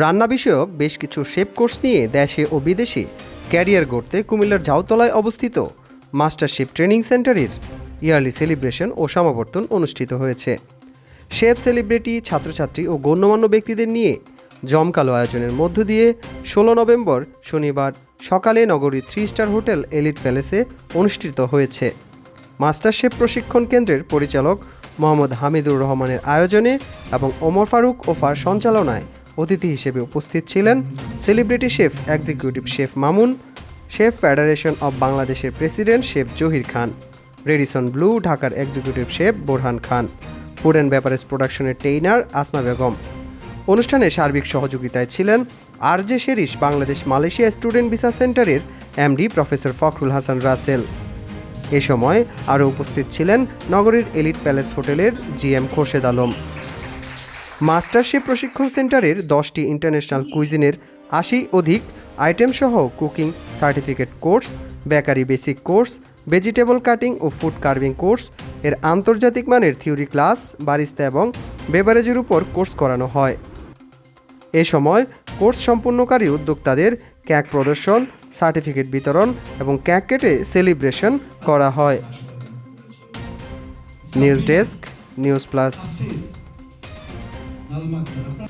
রান্না বিষয়ক বেশ কিছু শেপ কোর্স নিয়ে দেশে ও বিদেশে ক্যারিয়ার গড়তে কুমিল্লার ঝাউতলায় অবস্থিত মাস্টারশিপ ট্রেনিং সেন্টারের ইয়ারলি সেলিব্রেশন ও সমাবর্তন অনুষ্ঠিত হয়েছে। শেফ সেলিব্রিটি ছাত্রছাত্রী ও গণ্যমান্য ব্যক্তিদের নিয়ে জমকালো আয়োজনের মধ্য দিয়ে ষোলো নভেম্বর শনিবার সকালে নগরীর থ্রি স্টার হোটেল এলিট প্যালেসে অনুষ্ঠিত হয়েছে। মাস্টারশেফ প্রশিক্ষণ কেন্দ্রের পরিচালক মোহাম্মদ হামিদুর রহমানের আয়োজনে এবং ওমর ফারুক ওফার সঞ্চালনায় অতিথি হিসেবে উপস্থিত ছিলেন celebrity chef executive chef Mamun, chef federation of বাংলাদেশের president chef Zahir Khan, Radisson Blu ঢাকার executive chef Borhan Khan, food and beverage প্রোডাকশনের টেইনার আসমা বেগম। অনুষ্ঠানে সার্বিক সহযোগিতায় ছিলেন আর RJ Sherish, Bangladesh Malaysia student visa সেন্টারের এমডি প্রফেসর ফখরুল হাসান রাসেল। এ সময় আরও উপস্থিত ছিলেন নগরীর এলিট প্যালেস হোটেলের জিএম খোরশেদ আলম। মাস্টারশেফ প্রশিক্ষণ সেন্টারের দশটি ইন্টারন্যাশনাল কুইজিনের আশি অধিক আইটেম সহ cooking certificate course, bakery basic course, vegetable cutting ও ফুড কার্ভিং কোর্স, এর আন্তর্জাতিক মানের থিওরি ক্লাস, বারিস্তা এবং বেভারেজের উপর কোর্স করানো হয়। এ সময় কোর্স সম্পূর্ণকারী উদ্যোক্তাদের ক্যাক প্রদর্শন, সার্টিফিকেট বিতরণ এবং ক্যাক কেটে সেলিব্রেশন করা হয়। News desk, news plus. Nazım Akbara.